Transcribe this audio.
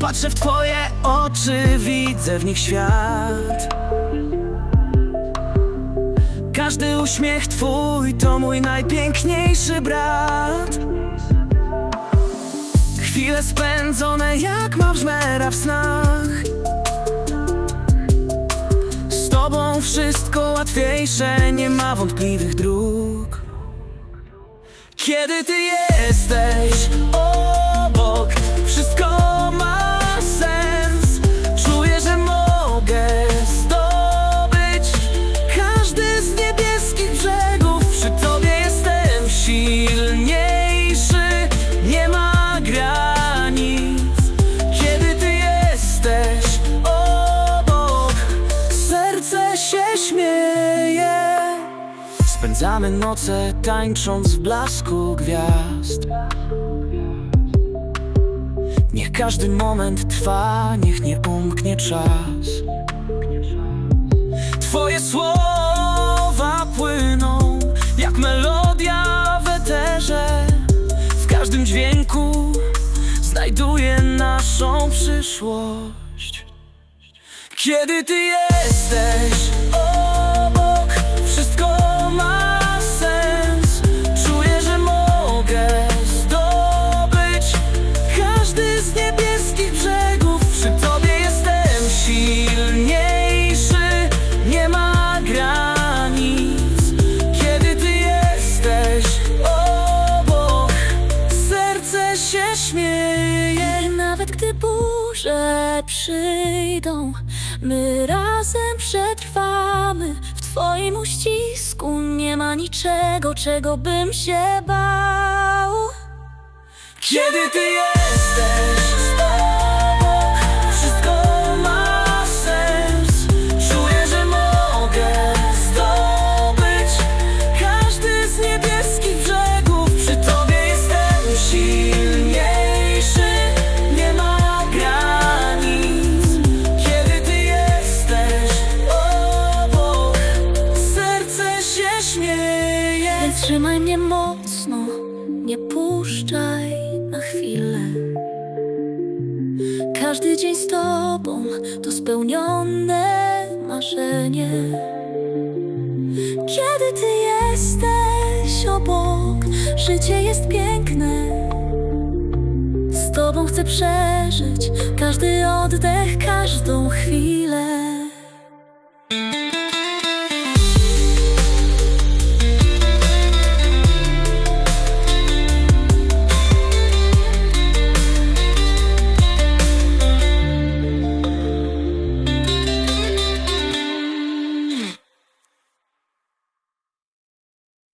Patrzę w twoje oczy, widzę w nich świat. Każdy uśmiech twój to mój najpiękniejszy brat. Chwile spędzone jak mawżmera w snach. Z tobą wszystko łatwiejsze, nie ma wątpliwych dróg. Kiedy ty jesteś się śmieje. Spędzamy noce tańcząc w blasku gwiazd. Niech każdy moment trwa, niech nie umknie czas. Twoje słowa płyną jak melodia w eterze. W każdym dźwięku znajduję naszą przyszłość. Kiedy ty jesteś burze przyjdą, my razem przetrwamy. W Twoim uścisku nie ma niczego, czego bym się bał. Kiedy ty jesteś mocno, nie puszczaj na chwilę. Każdy dzień z tobą to spełnione marzenie. Kiedy ty jesteś obok, życie jest piękne. Z tobą chcę przeżyć każdy oddech, każdą